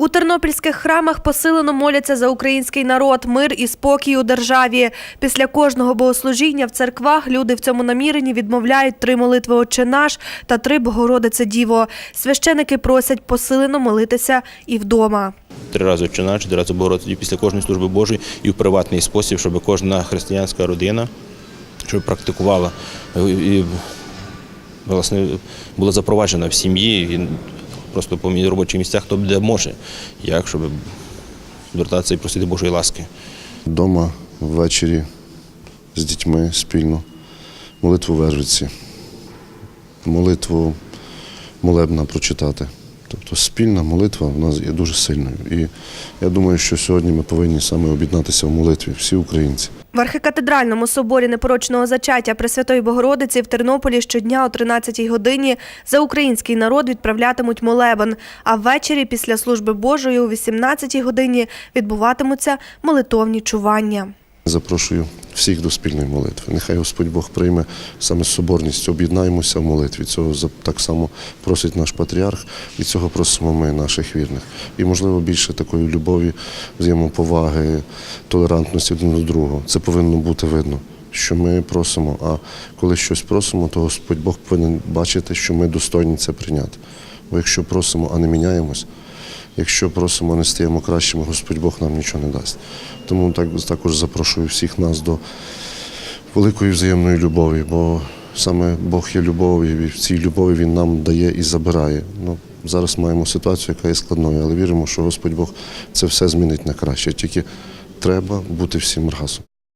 У тернопільських храмах посилено моляться за український народ, мир і спокій у державі. Після кожного богослужіння в церквах люди в цьому наміренні відмовляють три молитви «Отче наш» та три Богородице Діво. Священики просять посилено молитися і вдома. Три рази «Отче наш», три рази Богородиці після кожної служби Божої і в приватний спосіб, щоб кожна християнська родина щоб практикувала і була запроваджена в сім'ї просто по робочих місцях, хто де може, як щоб звертатися і просити Божої ласки. Дома ввечері з дітьми спільно, молитву вежиці, молитву молебна прочитати. Тобто спільна молитва в нас є дуже сильною. І я думаю, що сьогодні ми повинні саме об'єднатися в молитві, всі українці. В архикатедральному соборі непорочного зачаття Пресвятої Богородиці в Тернополі щодня о 13-й годині за український народ відправлятимуть молебен, а ввечері після служби Божої о 18-й годині відбуватимуться молитовні чування. Запрошую всіх до спільної молитви. Нехай Господь Бог прийме саме з соборністю, об'єднаємося в молитві. Цього так само просить наш патріарх, і цього просимо ми, наших вірних. І, можливо, більше такої любові, взаємоповаги, толерантності один до другого. Це повинно бути видно. Що ми просимо, а коли щось просимо, то Господь Бог повинен бачити, що ми достойні це прийняти. Бо якщо просимо, а не міняємось, Якщо просимо, не стаємо кращими, Господь Бог нам нічого не дасть. Тому так, також запрошую всіх нас до великої взаємної любові, бо саме Бог є любов'ю, і в цій любові Він нам дає і забирає. Ну, зараз маємо ситуацію, яка є складною, але віримо, що Господь Бог це все змінить на краще. Тільки треба бути всім разом.